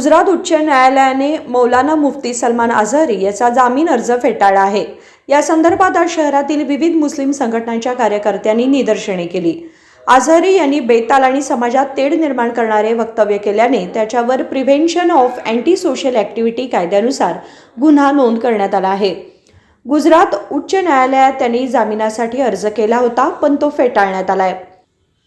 गुजरात उच्च न्यायालयाने मौलाना मुफ्ती सलमान अझहरी याचा जामीन अर्ज फेटाळला आहे. या संदर्भात आज शहरातील विविध मुस्लिम संघटनांच्या कार्यकर्त्यांनी निदर्शने केली. अझहरी यांनी बेताल आणि समाजात तेढ निर्माण करणारे वक्तव्य केल्याने त्याच्यावर prevention of anti social activity कायद्यानुसार गुन्हा नोंद करण्यात आला आहे. गुजरात उच्च न्यायालयात त्यांनी जामिनासाठी अर्ज केला होता पण तो फेटाळण्यात आला आहे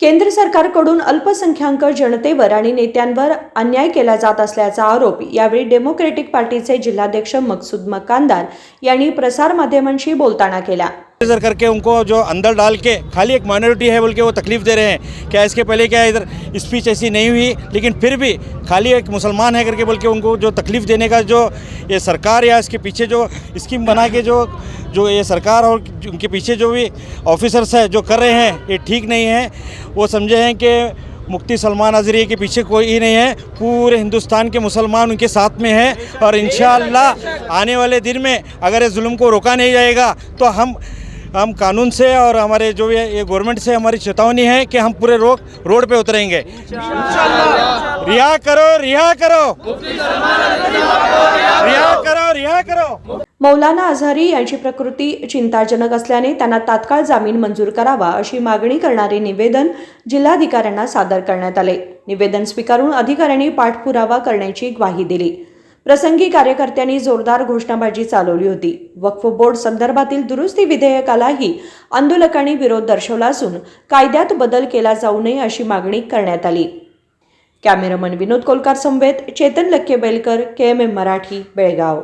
केंद्र सरकारकडून अल्पसंख्याक जनतेवर आणि नेत्यांवर अन्याय केला जात असल्याचा आरोप यावेळी डेमोक्रेटिक पार्टीचे जिल्हाध्यक्ष मकसूद मकानदार यांनी प्रसारमाध्यमांशी बोलताना केला. इधर करके उनको जो अंदर डाल के, खाली एक माइनॉरिटी है बोल के वो तकलीफ़ दे रहे हैं। क्या इसके पहले क्या इधर स्पीच ऐसी नहीं हुई? लेकिन फिर भी खाली एक मुसलमान है करके बोल के उनको जो तकलीफ़ देने का जो ये सरकार या इसके पीछे जो स्कीम बना के जो जो ये सरकार और उनके पीछे जो भी ऑफिसर्स है जो कर रहे हैं, ये ठीक नहीं है। वो समझे हैं कि मुफ्ती सलमान अजरी के पीछे कोई ही नहीं है। पूरे हिंदुस्तान के मुसलमान उनके साथ में हैं और इन आने वाले दिन में अगर इस जुल्म को रोका नहीं जाएगा तो हम हम कानून से और हमारे जो ये ये गवर्नमेंट से हमारी चेतावनी है कि हम पूरे रोड रोड पे उतरेंगे। रिहा करो रिहा करो। रिहा करो रिहा करो। मौलाना अझहरी यांची प्रकृती चिंताजनक असल्याने त्यांना तात्काळ जामीन मंजूर करावा अशी मागणी करणारे निवेदन जिल्हाधिकाऱ्यांना सादर करण्यात आले. निवेदन स्वीकारून अधिकाऱ्यांनी पाठपुरावा करण्याची ग्वाही दिली. प्रसंगी कार्यकर्त्यांनी जोरदार घोषणाबाजी चालवली होती. वक्फ बोर्ड संदर्भातील दुरुस्ती विधेयकालाही आंदोलकांनी विरोध दर्शवला असून कायद्यात बदल केला जाऊ नये अशी मागणी करण्यात आली. कॅमेरामन विनोद कोलकार समवेत Chetan Lakke Belkar K M M Marathi Belgaum.